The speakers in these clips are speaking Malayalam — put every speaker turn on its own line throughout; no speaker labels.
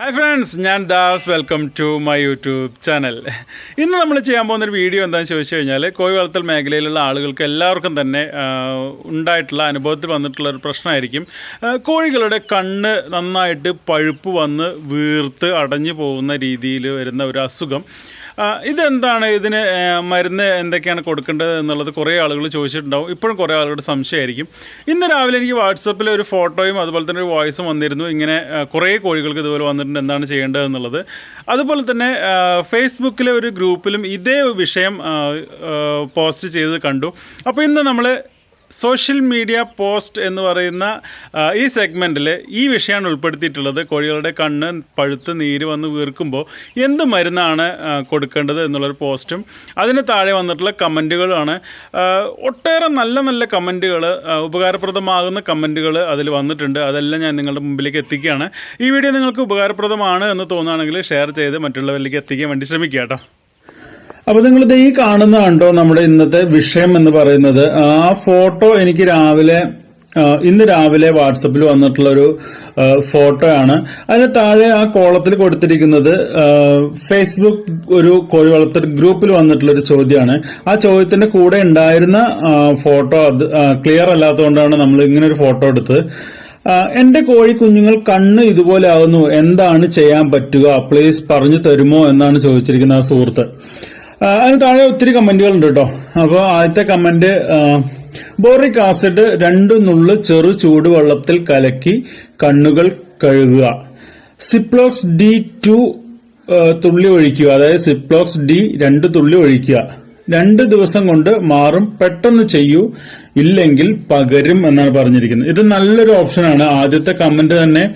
ഹായ് ഫ്രണ്ട്സ് ഞാൻ Das. Welcome to my YouTube channel ഇന്ന് നമ്മൾ ചെയ്യാൻ പോകുന്ന ഒരു വീഡിയോ എന്താണെന്ന് ചോദിച്ചു കഴിഞ്ഞാൽ കോഴി വളർത്തൽ മേഖലയിലുള്ള ആളുകൾക്ക് എല്ലാവർക്കും തന്നെ ഉണ്ടായിട്ടുള്ള അനുഭവത്തിൽ വന്നിട്ടുള്ള ഒരു പ്രശ്നമായിരിക്കും. കോഴികളുടെ കണ്ണ് നന്നായിട്ട് പഴുപ്പ് വന്ന് വീർത്ത് അടഞ്ഞു പോകുന്ന രീതിയിൽ വരുന്ന ഒരു അസുഖം. ഇതെന്താണ് ഇതിന് മരുന്ന് എന്തൊക്കെയാണ് കൊടുക്കേണ്ടത് എന്നുള്ളത് കുറേ ആളുകൾ ചോദിച്ചിട്ടുണ്ടാവും. ഇപ്പോഴും കുറേ ആളുകളുടെ സംശയമായിരിക്കും. ഇന്ന് രാവിലെ എനിക്ക് വാട്സപ്പിൽ ഒരു ഫോട്ടോയും അതുപോലെ തന്നെ ഒരു വോയിസും വന്നിരുന്നു. ഇങ്ങനെ കുറേ കോഴികൾക്ക് ഇതുപോലെ വന്നിട്ടുണ്ട്. എന്താണ് ചെയ്യേണ്ടത് എന്നുള്ളത്. അതുപോലെ തന്നെ ഫേസ്ബുക്കിലെ ഒരു ഗ്രൂപ്പിലും ഇതേ വിഷയം പോസ്റ്റ് ചെയ്ത് കണ്ടു. അപ്പോൾ ഇന്ന് നമ്മൾ സോഷ്യൽ മീഡിയ പോസ്റ്റ് എന്ന് പറയുന്ന ഈ സെഗ്മെന്റിൽ ഈ വിഷയമാണ് ഉൾപ്പെടുത്തിയിട്ടുള്ളത്. കോഴികളുടെ കണ്ണ് പഴുത്ത് നീര് വന്ന് വീർക്കുമ്പോൾ എന്ത് മരുന്നാണ് കൊടുക്കേണ്ടത് എന്നുള്ളൊരു പോസ്റ്റും. അതിന് താഴെ വന്നിട്ടുള്ള കമന്റുകളാണ് ഒട്ടേറെ നല്ല നല്ല കമന്റുകൾ ഉപകാരപ്രദമാകുന്ന കമന്റുകൾ അതിൽ വന്നിട്ടുണ്ട്. അതെല്ലാം ഞാൻ നിങ്ങളുടെ മുമ്പിലേക്ക് എത്തിക്കുകയാണ്. ഈ വീഡിയോ നിങ്ങൾക്ക് ഉപകാരപ്രദമാണ് എന്ന് തോന്നുകയാണെങ്കിൽ ഷെയർ ചെയ്ത് മറ്റുള്ളവരിലേക്ക് എത്തിക്കാൻ വേണ്ടി ശ്രമിക്കുക കേട്ടോ. അപ്പൊ നിങ്ങളിത് ഈ കാണുന്ന കണ്ടോ നമ്മുടെ ഇന്നത്തെ വിഷയം എന്ന് പറയുന്നത്? ആ ഫോട്ടോ എനിക്ക് രാവിലെ ഇന്ന് രാവിലെ വാട്സപ്പിൽ വന്നിട്ടുള്ള ഒരു ഫോട്ടോ ആണ് അതിന് താഴെ ആ കോളത്തിൽ കൊടുത്തിരിക്കുന്നത് ഫേസ്ബുക്ക് ഒരു കോഴി വളർത്തൽ ഗ്രൂപ്പിൽ വന്നിട്ടുള്ള ഒരു ചോദ്യമാണ്. ആ ചോദ്യത്തിന്റെ കൂടെ ഉണ്ടായിരുന്ന ഫോട്ടോ അത് ക്ലിയർ അല്ലാത്തതുകൊണ്ടാണ് നമ്മൾ ഇങ്ങനെ ഒരു ഫോട്ടോ എടുത്തത്. എന്റെ കോഴി കുഞ്ഞുങ്ങൾ കണ്ണ് ഇതുപോലെ ആകുന്നു എന്താണ് ചെയ്യാൻ പറ്റുക? പ്ലീസ് പറഞ്ഞു തരുമോ? എന്നാണ് ചോദിച്ചിരിക്കുന്ന ആ സുഹൃത്ത്. അതിന് താഴെ ഒത്തിരി കമന്റുകൾ ഉണ്ട് കേട്ടോ. അപ്പോൾ ആദ്യത്തെ കമന്റ് ബോറിക് ആസിഡ് രണ്ട് നുള്ള് ചെറു ചൂടുവെള്ളത്തിൽ കലക്കി കണ്ണുകൾ കഴുകുക. സിപ്ലോക്സ് ഡി ടു തുള്ളി ഒഴിക്കുക. അതായത് സിപ്ലോക്സ് ഡി രണ്ട് തുള്ളി ഒഴിക്കുക. രണ്ട് ദിവസം കൊണ്ട് മാറും പെട്ടെന്ന് ചെയ്യൂ ഇല്ലെങ്കിൽ പകരും എന്നാണ് പറഞ്ഞിരിക്കുന്നത്. ഇത് നല്ലൊരു ഓപ്ഷനാണ്. ആദ്യത്തെ കമന്റ് തന്നെ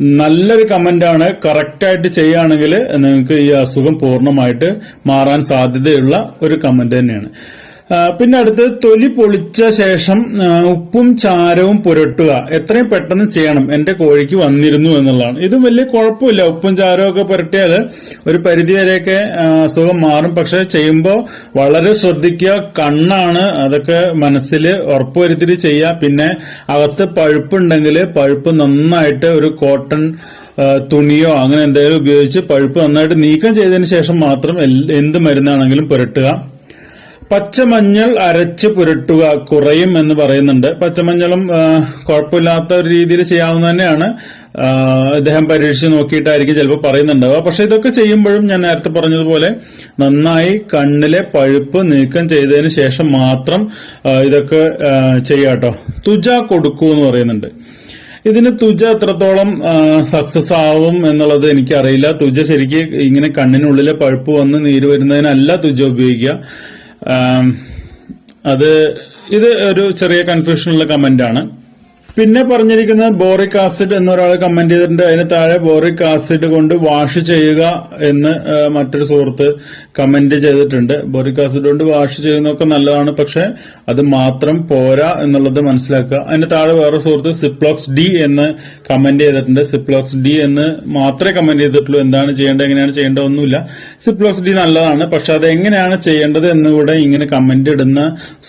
നല്ലൊരു കമന്റാണ് കറക്റ്റായിട്ട് ചെയ്യുകയാണെങ്കിൽ നിങ്ങൾക്ക് ഈ അസുഖം പൂർണമായിട്ട് മാറാൻ സാധ്യതയുള്ള ഒരു കമന്റ് തന്നെയാണ്. പിന്നെ അടുത്ത് തൊലി പൊളിച്ച ശേഷം ഉപ്പും ചാരവും പുരട്ടുക. എത്രയും പെട്ടെന്ന് ചെയ്യണം. എന്റെ കോഴിക്ക് വന്നിരുന്നു എന്നുള്ളതാണ്. ഇതും വലിയ കുഴപ്പമില്ല. ഉപ്പും ചാരവും ഒക്കെ പുരട്ടിയാൽ ഒരു പരിധി വരെയൊക്കെ അസുഖം മാറും. പക്ഷെ ചെയ്യുമ്പോൾ വളരെ ശ്രദ്ധിക്കുക. കണ്ണാണ് അതൊക്കെ മനസ്സിൽ ഉറപ്പുവരുത്തിയിട്ട് ചെയ്യുക. പിന്നെ അകത്ത് പഴുപ്പുണ്ടെങ്കിൽ പഴുപ്പ് നന്നായിട്ട് ഒരു കോട്ടൺ തുണിയോ അങ്ങനെ എന്തെങ്കിലും ഉപയോഗിച്ച് പഴുപ്പ് നന്നായിട്ട് നീക്കം ചെയ്തതിന് ശേഷം മാത്രം എന്ത് മരുന്നാണെങ്കിലും പുരട്ടുക. പച്ചമഞ്ഞൾ അരച്ച് പുരട്ടുക കുറയും എന്ന് പറയുന്നുണ്ട്. പച്ചമഞ്ഞളും കുഴപ്പമില്ലാത്ത ഒരു രീതിയിൽ ചെയ്യാവുന്ന തന്നെയാണ്. അദ്ദേഹം പരീക്ഷിച്ച് നോക്കിയിട്ടായിരിക്കും ചിലപ്പോൾ പറയുന്നുണ്ടാവുക. പക്ഷെ ഇതൊക്കെ ചെയ്യുമ്പോഴും ഞാൻ നേരത്തെ പറഞ്ഞതുപോലെ നന്നായി കണ്ണിലെ പഴുപ്പ് നീക്കം ചെയ്തതിന് ശേഷം മാത്രം ഇതൊക്കെ ചെയ്യാട്ടോ തുജ കൊടുക്കൂ എന്ന് പറയുന്നുണ്ട്. ഇതിന് തുജ എത്രത്തോളം സക്സസ് ആവും എന്നുള്ളത് എനിക്കറിയില്ല. തുജ ശരിക്കും ഇങ്ങനെ കണ്ണിനുള്ളിലെ പഴുപ്പ് വന്ന് നീര് വരുന്നതിനല്ല തുജ ഉപയോഗിക്കുക. അത് ഇത് ഒരു ചെറിയ കൺഫ്യൂഷനുള്ള കമന്റ് ആണ്. പിന്നെ പറഞ്ഞിരിക്കുന്നത് ബോറിക് ആസിഡ് എന്നൊരാൾ കമന്റ് ചെയ്തിട്ടുണ്ട്. അതിന് താഴെ ബോറിക് ആസിഡ് കൊണ്ട് വാഷ് ചെയ്യുക എന്ന് മറ്റൊരു സുഹൃത്ത് കമന്റ് ചെയ്തിട്ടുണ്ട്. ബോറിക് ആസിഡ് കൊണ്ട് വാഷ് ചെയ്യുന്നതൊക്കെ നല്ലതാണ് പക്ഷെ അത് മാത്രം പോരാ എന്നുള്ളത് മനസ്സിലാക്കുക. അതിന് താഴെ വേറെ സുഹൃത്ത് സിപ്ലോക്സ് ഡി എന്ന് കമന്റ് ചെയ്തിട്ടുണ്ട്. സിപ്ലോക്സ് ഡി എന്ന് മാത്രമേ കമന്റ് ചെയ്തിട്ടുള്ളൂ. എന്താണ് ചെയ്യേണ്ടത് എങ്ങനെയാണ് ചെയ്യേണ്ടത് ഒന്നുമില്ല. സിപ്ലോക്സ് ഡി നല്ലതാണ് പക്ഷെ അത് എങ്ങനെയാണ് ചെയ്യേണ്ടത് എന്നുകൂടെ ഇങ്ങനെ കമന്റ് ഇടുന്ന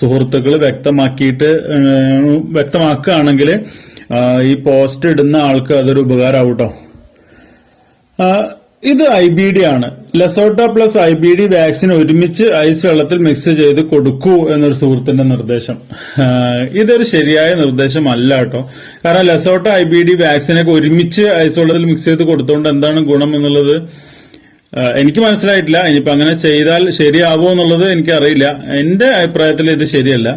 സുഹൃത്തുക്കൾ വ്യക്തമാക്കിയിട്ട് വ്യക്തമാക്കുകയാണെങ്കിൽ ഈ പോസ്റ്റ് ഇടുന്ന ആൾക്ക് അതൊരു ഉപകാരമാവും കേട്ടോ ഇത് ഐ ബി ഡി ആണ്. LaSota plus I B D vaccine ഒരുമിച്ച് ഐസ് വെള്ളത്തിൽ മിക്സ് ചെയ്ത് കൊടുക്കൂ എന്നൊരു സുഹൃത്തിന്റെ നിർദ്ദേശം. ഇതൊരു ശരിയായ നിർദ്ദേശമല്ല കേട്ടോ. കാരണം ലസോട്ട ഐ ബി ഡി വാക്സിനൊക്കെ ഒരുമിച്ച് ഐസ് വെള്ളത്തിൽ മിക്സ് ചെയ്ത് കൊടുത്തുകൊണ്ട് എന്താണ് ഗുണം എന്നുള്ളത് എനിക്ക് മനസ്സിലായിട്ടില്ല. ഇനിയിപ്പോ അങ്ങനെ ചെയ്താൽ ശരിയാവോ എന്നുള്ളത് എനിക്കറിയില്ല. എന്റെ അഭിപ്രായത്തിൽ ഇത് ശരിയല്ല.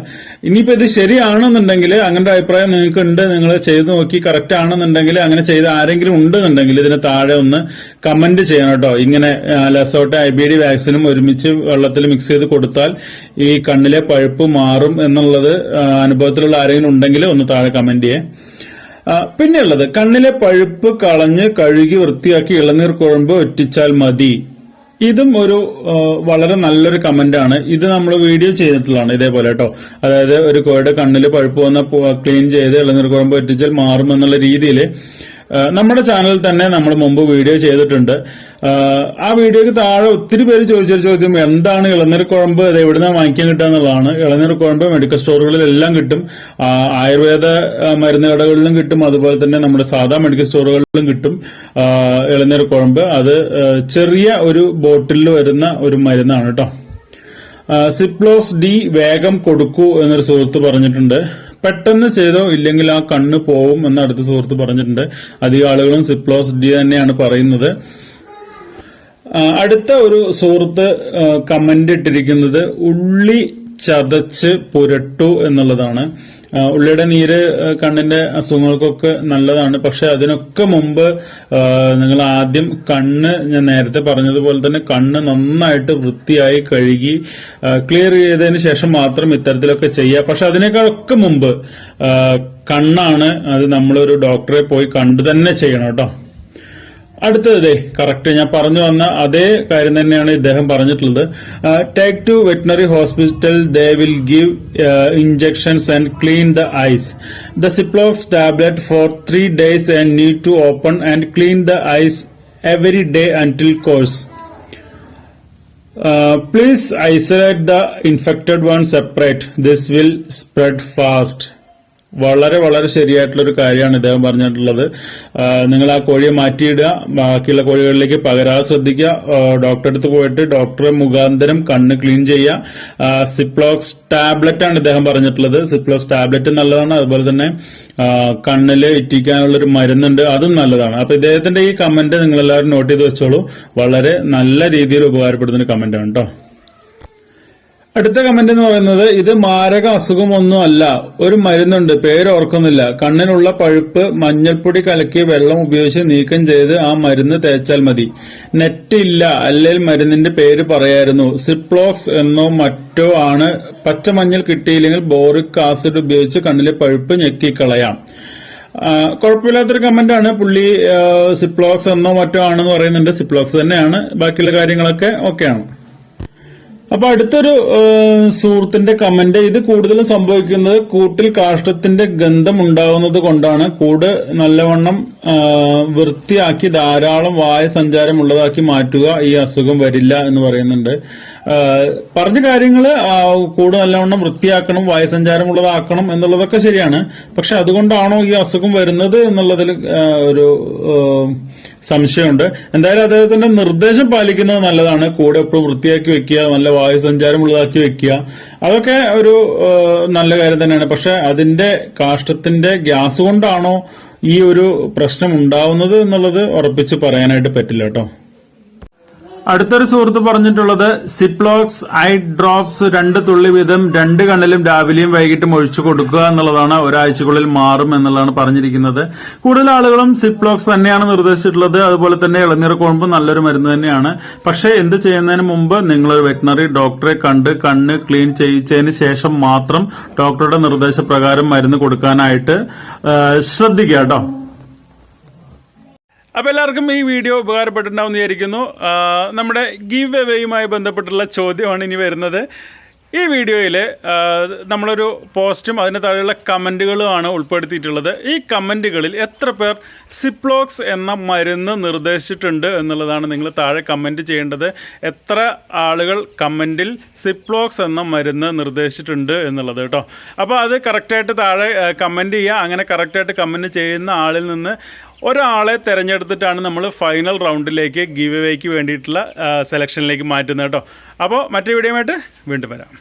ഇനിയിപ്പോ ഇത് ശരിയാണെന്നുണ്ടെങ്കിൽ അങ്ങനത്തെ അഭിപ്രായം നിങ്ങൾക്ക് ഉണ്ട് നിങ്ങൾ ചെയ്ത് നോക്കി കറക്റ്റ് ആണെന്നുണ്ടെങ്കിൽ അങ്ങനെ ചെയ്ത ആരെങ്കിലും ഉണ്ടെന്നുണ്ടെങ്കിൽ ഇതിന് താഴെ ഒന്ന് കമന്റ് ചെയ്യണം കേട്ടോ. ഇങ്ങനെ ലസോട്ട ഐ ബി ഡി വാക്സിനും ഒരുമിച്ച് വെള്ളത്തിൽ മിക്സ് ചെയ്ത് കൊടുത്താൽ ഈ കണ്ണിലെ പഴുപ്പ് മാറും എന്നുള്ളത് അനുഭവത്തിലുള്ള ആരെങ്കിലും ഉണ്ടെങ്കിൽ ഒന്ന് താഴെ കമന്റ് ചെയ്യേ. പിന്നെയുള്ളത് കണ്ണിലെ പഴുപ്പ് കളഞ്ഞ് കഴുകി വൃത്തിയാക്കി ഇളനീർ കുഴമ്പ് ഒറ്റിച്ചാൽ മതി. ഇതും ഒരു വളരെ നല്ലൊരു കമന്റ് ആണ് ഇത് നമ്മൾ വീഡിയോ ചെയ്തിട്ടുള്ളതാണ് ഇതേപോലെ കേട്ടോ. അതായത് ഒരു കോഴിയുടെ കണ്ണിൽ പഴുപ്പ് വന്ന ക്ലീൻ ചെയ്ത് ഇളനീർ കുഴമ്പ് ഒറ്റിച്ചാൽ മാറുമെന്നുള്ള രീതിയിൽ നമ്മുടെ ചാനലിൽ തന്നെ നമ്മൾ മുമ്പ് വീഡിയോ ചെയ്തിട്ടുണ്ട്. ആ, വീഡിയോക്ക് താഴെ ഒത്തിരി പേര് ചോദിച്ചൊരു ചോദ്യം എന്താണ് ഇളനീർ കുഴമ്പ്? അത് എവിടുന്നാണ് വാങ്ങിക്കാൻ കിട്ടുക എന്നുള്ളതാണ്. ഇളനീർ കുഴമ്പ് മെഡിക്കൽ സ്റ്റോറുകളിലെല്ലാം കിട്ടും. ആയുർവേദ മരുന്ന് കടകളിലും കിട്ടും. അതുപോലെ തന്നെ നമ്മുടെ സാധാ മെഡിക്കൽ സ്റ്റോറുകളിലും കിട്ടും. ആ, ഇളനീർ കുഴമ്പ്. അത് ചെറിയ ഒരു ബോട്ടിലിൽ വരുന്ന ഒരു മരുന്നാണ് കേട്ടോ. സിപ്ലോസ് ഡി വേഗം കൊടുക്കൂ എന്നൊരു സുഹൃത്ത് പറഞ്ഞിട്ടുണ്ട്. പെട്ടെന്ന് ചെയ്തോ ഇല്ലെങ്കിൽ ആ കണ്ണ് പോവും എന്ന് അടുത്ത സുഹൃത്ത് പറഞ്ഞിട്ടുണ്ട്. അധികം ആളുകളും സിപ്ലോസ് ഡി തന്നെയാണ് പറയുന്നത്. അടുത്ത ഒരു സുഹൃത്ത് കമന്റ് ഇട്ടിരിക്കുന്നത് ഉള്ളി ചതച്ച് പുരട്ടു എന്നുള്ളതാണ്. ഉള്ളിയുടെ നീര് കണ്ണിന്റെ അസുഖങ്ങൾക്കൊക്കെ നല്ലതാണ്. പക്ഷെ അതിനൊക്കെ മുമ്പ് നിങ്ങൾ ആദ്യം കണ്ണ് ഞാൻ നേരത്തെ പറഞ്ഞതുപോലെ തന്നെ കണ്ണ് നന്നായിട്ട് വൃത്തിയായി കഴുകി ക്ലിയർ ചെയ്തതിന് ശേഷം മാത്രം ഇത്തരത്തിലൊക്കെ ചെയ്യുക. പക്ഷെ അതിനേക്കാളൊക്കെ മുമ്പ് കണ്ണാണ് അത് നമ്മളൊരു ഡോക്ടറെ പോയി കണ്ടു തന്നെ ചെയ്യണം കേട്ടോ. അടുത്തത് കറക്റ്റ് ഞാൻ പറഞ്ഞു വന്ന അതേ കാര്യം തന്നെയാണ് ഇദ്ദേഹം പറഞ്ഞിട്ടുള്ളത്. Take to veterinary hospital they will give injections and clean the eyes the Ciplox tablet for three days and need to open and clean the eyes every day until course please isolate the infected one separate this will spread fast വളരെ വളരെ ശരിയായിട്ടുള്ള ഒരു കാര്യമാണ് ഇദ്ദേഹം പറഞ്ഞിട്ടുള്ളത്. നിങ്ങൾ ആ കോഴിയെ മാറ്റിയിടുക ബാക്കിയുള്ള കോഴികളിലേക്ക് പകരാതെ ശ്രദ്ധിക്കുക. ഡോക്ടറെ അടുത്ത് പോയിട്ട് ഡോക്ടറെ മുഖാന്തരം കണ്ണ് ക്ലീൻ ചെയ്യുക. സിപ്ലോക്സ് ടാബ്ലറ്റ് ആണ് ഇദ്ദേഹം പറഞ്ഞിട്ടുള്ളത്. സിപ്ലോക്സ് ടാബ്ലറ്റ് നല്ലതാണ്. അതുപോലെ തന്നെ കണ്ണിൽ ഇറ്റിക്കാനുള്ള ഒരു മരുന്നുണ്ട്. അതും നല്ലതാണ്. അപ്പൊ ഇദ്ദേഹത്തിന്റെ ഈ കമന്റ് നിങ്ങൾ എല്ലാവരും നോട്ട് ചെയ്ത് വെച്ചോളൂ. വളരെ നല്ല രീതിയിൽ ഉപകാരപ്പെടുന്ന ഒരു കമന്റ് ആണ് കേട്ടോ അടുത്ത കമന്റ് എന്ന് പറയുന്നത് ഇത് മാരക അസുഖമൊന്നും അല്ല ഒരു മരുന്നുണ്ട് പേര് ഓർക്കുന്നില്ല കണ്ണിനുള്ള പഴുപ്പ് മഞ്ഞൾപ്പൊടി കലക്കി വെള്ളം ഉപയോഗിച്ച് നീക്കം ചെയ്ത് ആ മരുന്ന് തേച്ചാൽ മതി. നെറ്റ് ഇല്ല അല്ലെങ്കിൽ മരുന്നിന്റെ പേര് പറയായിരുന്നു. സിപ്ലോക്സ് എന്നോ മറ്റോ ആണ്. പച്ചമഞ്ഞൾ കിട്ടിയില്ലെങ്കിൽ ബോറിക് ആസിഡ് ഉപയോഗിച്ച് കണ്ണിലെ പഴുപ്പ് ഞെക്കിക്കളയാം. കുഴപ്പമില്ലാത്തൊരു കമന്റാണ് പുള്ളി സിപ്ലോക്സ് എന്നോ മറ്റോ ആണെന്ന് പറയുന്നുണ്ട്. സിപ്ലോക്സ് തന്നെയാണ്. ബാക്കിയുള്ള കാര്യങ്ങളൊക്കെ ഓക്കെയാണ് അപ്പൊ അടുത്തൊരു സുഹൃത്തിന്റെ കമന്റ് ഇത് കൂടുതലും സംഭവിക്കുന്നത് കൂട്ടിൽ കാഷ്ടത്തിന്റെ ഗന്ധം ഉണ്ടാകുന്നത് കൊണ്ടാണ്. കൂട് നല്ലവണ്ണം വൃത്തിയാക്കി ധാരാളം വായ സഞ്ചാരം ഉള്ളതാക്കി മാറ്റുക. ഈ അസുഖം വരില്ല എന്ന് പറയുന്നുണ്ട്. പറഞ്ഞ കാര്യങ്ങൾ കൂടുതലവണ്ണം വൃത്തിയാക്കണം വായുസഞ്ചാരമുള്ളതാക്കണം എന്നുള്ളതൊക്കെ ശരിയാണ്. പക്ഷെ അതുകൊണ്ടാണോ ഈ അസുഖം വരുന്നത് എന്നുള്ളതിൽ ഒരു സംശയമുണ്ട്. എന്തായാലും അദ്ദേഹത്തിന്റെ നിർദ്ദേശം പാലിക്കുന്നത് നല്ലതാണ്. കൂടെ എപ്പോഴും വൃത്തിയാക്കി വെക്കുക നല്ല വായു സഞ്ചാരമുള്ളതാക്കി വെക്കുക. അതൊക്കെ ഒരു നല്ല കാര്യം തന്നെയാണ്. പക്ഷെ അതിന്റെ കാഷ്ടത്തിന്റെ ഗ്യാസ് കൊണ്ടാണോ ഈ ഒരു പ്രശ്നം ഉണ്ടാവുന്നത് എന്നുള്ളത് ഉറപ്പിച്ച് പറയാനായിട്ട് പറ്റില്ല കേട്ടോ. അടുത്തൊരു സുഹൃത്ത് പറഞ്ഞിട്ടുള്ളത് സിപ്ലോക്സ് ഐ ഡ്രോപ്സ് രണ്ട് തുള്ളി വീതം രണ്ട് കണ്ണിലും രാവിലെയും വൈകിട്ടും ഒഴിച്ചു കൊടുക്കുക എന്നുള്ളതാണ് ഒരാഴ്ചക്കുള്ളിൽ മാറും എന്നുള്ളതാണ് പറഞ്ഞിരിക്കുന്നത്. കൂടുതൽ ആളുകളും സിപ്ലോക്സ് തന്നെയാണ് നിർദ്ദേശിച്ചിട്ടുള്ളത്. അതുപോലെ തന്നെ ഇളനീർ കുഴമ്പ് നല്ലൊരു മരുന്ന് തന്നെയാണ്. പക്ഷേ എന്ത് ചെയ്യുന്നതിന് മുമ്പ് നിങ്ങളൊരു വെറ്റിനറി ഡോക്ടറെ കണ്ട് കണ്ണ് ക്ലീൻ ചെയ്യിച്ചതിന് ശേഷം മാത്രം ഡോക്ടറുടെ നിർദ്ദേശപ്രകാരം മരുന്ന് കൊടുക്കാനായിട്ട് ശ്രദ്ധിക്കുക കേട്ടോ. അപ്പോൾ എല്ലാവർക്കും ഈ വീഡിയോ ഉപകാരപ്പെട്ടിട്ടുണ്ടാവും വിചാരിക്കുന്നു. നമ്മുടെ ഗീവ് എവേയുമായി ബന്ധപ്പെട്ടുള്ള ചോദ്യമാണ് ഇനി വരുന്നത്. ഈ വീഡിയോയിൽ നമ്മളൊരു പോസ്റ്റും അതിന് താഴെയുള്ള കമന്റുകളുമാണ് ഉൾപ്പെടുത്തിയിട്ടുള്ളത്. ഈ കമന്റുകളിൽ എത്ര പേർ സിപ്ലോക്സ് എന്ന മരുന്ന് നിർദ്ദേശിച്ചിട്ടുണ്ട് എന്നുള്ളതാണ് നിങ്ങൾ താഴെ കമന്റ് ചെയ്യേണ്ടത്. എത്ര ആളുകൾ കമന്റിൽ സിപ്ലോക്സ് എന്ന മരുന്ന് നിർദ്ദേശിച്ചിട്ടുണ്ട് എന്നുള്ളത് കേട്ടോ. അപ്പോൾ അത് കറക്റ്റായിട്ട് താഴെ കമന്റ് ചെയ്യുക. അങ്ങനെ കറക്റ്റായിട്ട് കമന്റ് ചെയ്യുന്ന ആളിൽ നിന്ന് ഒരാളെ തിരഞ്ഞെടുത്തിട്ടാണ് നമ്മൾ ഫൈനൽ റൗണ്ടിലേക്ക് ഗീവ് വേക്ക് വേണ്ടിയിട്ടുള്ള സെലക്ഷനിലേക്ക് മാറ്റുന്നത് കേട്ടോ. അപ്പോൾ മറ്റൊരു വീഡിയോ ആയിട്ട് വീണ്ടും വരാം.